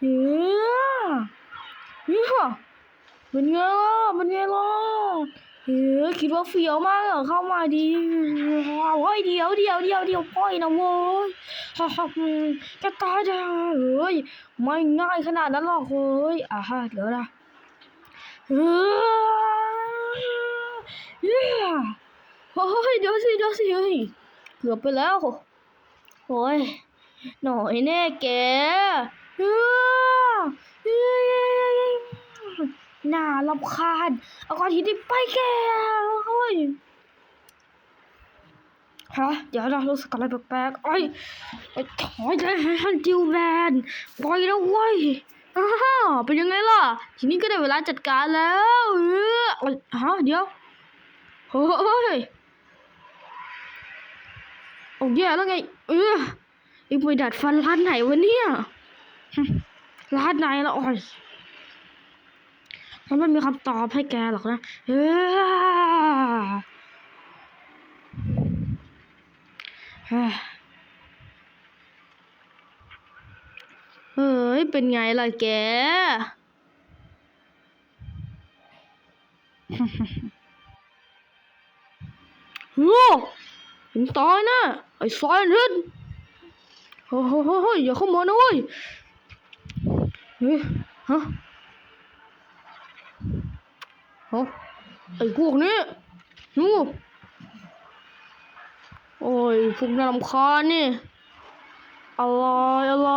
เฮ้ยเฮ้ยเป็นไงล่ะเป็นไงล่ะเฮ้ยคิดว่าเฟี้ยวมากเหรอเข้ามาดีเฮ้ยเดียวเดียวเดียวเดียวปล่อยนะโว้ยฮ่าฮ่าจะตายจะเฮ้ยไม่ง่ายขนาดนั้นหรอกเฮ้ยอ่าฮะเดี๋ยวนะเฮ้ยเฮ้ยโอ้ยเดี๋ยวสิเดี๋ยวสิเฮ้ยเกือบไปแล้วโอ้ยหน่อยแน่แก น่ารำคาญเอาก้อนหินไปแกเฮ้ยฮะเดี๋ยวเรารู้สึกอะไรแปลกๆไอ้ไอ้ถอยเลยฮันจิวแมนปล่อยแล้วเว้ยอ้าวเป็นยังไงล่ะ ทีนี้ก็ได้เวลาจัดการแล้วเออฮะเดี๋ยวเฮ้ยโอ้แย่แล้วไงเออไอ้ไปดัดฟันร้านไหนวะเนี่ย ร้านไหนละโอ้ยฉันไม่มีคำตอบให้แกหรอกนะเฮ้ยเฮ้ย เป็นไงล่ะแก โอ้ถึงตายนะ ไอ้ซอยนิดเฮ้ยเฮ้ยเฮ้ยเฮ้ยอย่าเข้ามานะเว้ย เฮ้ยฮะเอ้ไอ้พวกนี้นูโอ้ยพวกน่ารำคาญนี่อะไรอะไร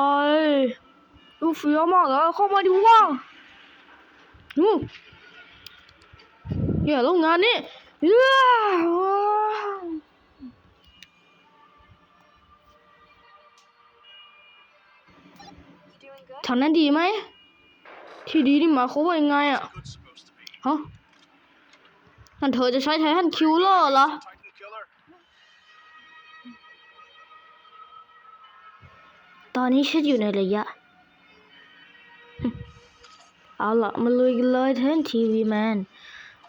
ดูเฟี้ยวมากเลยเข้ามาดิว่านูอย่าลงงานนี่เย้ ทางนั้นดีไหม ที่ดีนี่หมายความว่ายังไงอะฮะนั่นเธอจะใช้ไททันคิวเลอร์เหรอ ตอนนี้ฉันอยู่ในระยะ เอาละมาลุยกันเลยไทนทีวีแมน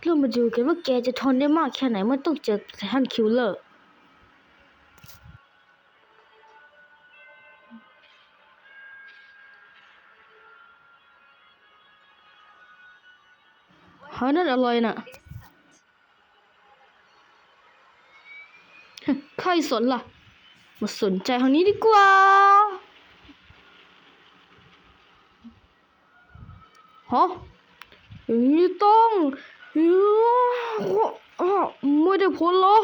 เรามาดูกันว่าแกจะทนได้มากแค่ไหนเมื่อต้องเจอไททันคิวเลอร์ ฮ้ยนั่นอะไรน่ะใครสนล่ะ มาสนใจทางนี้ดีกว่าฮะอย่างนี้ต้องอ้าวไม่ได้ผลเหรอ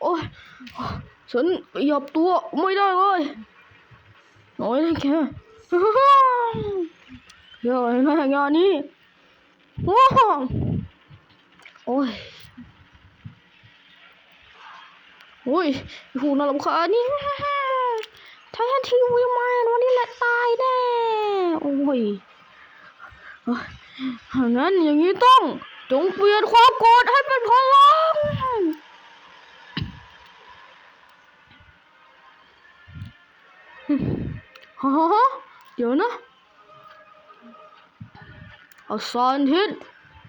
โอ้ยฉันขยับตัวไม่ได้เลยน้อยนะแค่เยอ้แม่งานนี้ว้าว โอ้ยโอ้ยหูน่ารำคาญนี่ไทยทีวีมาวันนี้แหละตายแน่ โอ้ยงั้นอย่างนี้ต้องจงเปลี่ยนความโกรธให้เป็นพลังฮะเดี๋ยวนะอาซานทิศ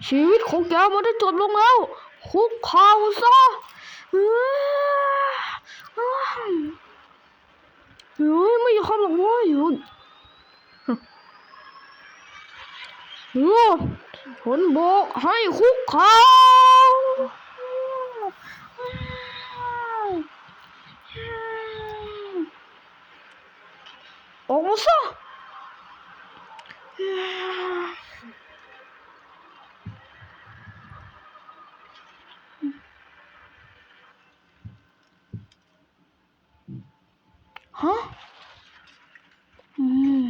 ชีวิตของแกมันได้จบลงแล้วคุกเข่าซะเฮ้ยเฮ้ยไม่ยอมหรอกเว้ยเฮ้ยเฮ้ยฉันบอกให้คุกเข่าออกมาซะ ฮะอืม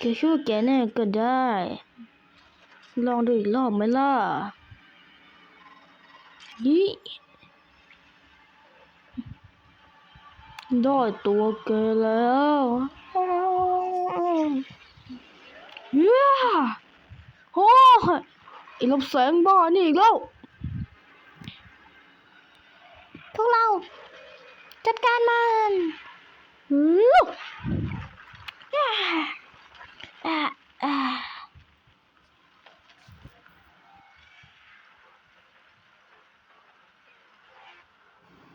แกช่วยแกแน่ก็ได้ ลองดูอีกรอบไหมล่ะยี่ได้ตัวแกแล้วเย้โอ้ยไอ้ลบแสงบ้านี่อีกแล้ว พวกเรา จัดการมันอืออ่าอ่าอ่า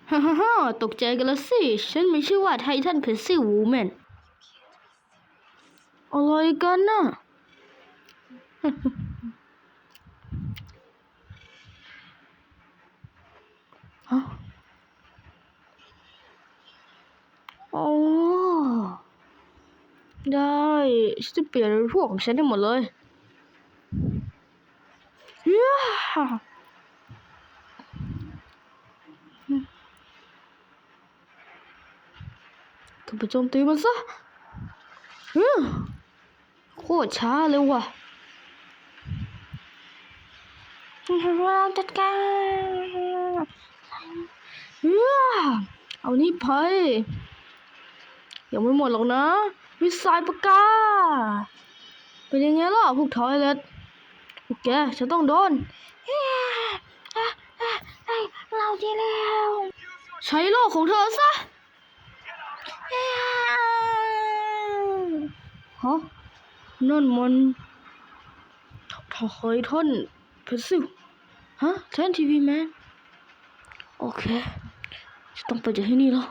ฮ่าฮ่าฮ่าตกใจกันแล้วสิ ฉันมีชื่อว่าไททันเพรสซี่วูแมนอะไรกันน่ะ ฮะอ๋อ ได้ฉันจะเปลี่ยนพวกของฉันให้หมดเลยย้าก็ไปโจมตีมันซะฮึโคตรช้าเลยว่ะเราจัดการย้าเอานี่ไปยังไม่หมดหรอกนะ วิสัยปากกา เป็นยังไงล่ะพวกทอยเล็ตพวกแกฉันต้องโดน เราที่แล้วใช้โลกของเธอซะฮะนั่นมันทอยท่อนเพซิลฮะแทนทีวีแมน โอเค ต้องไปจากที่นี่แล้ว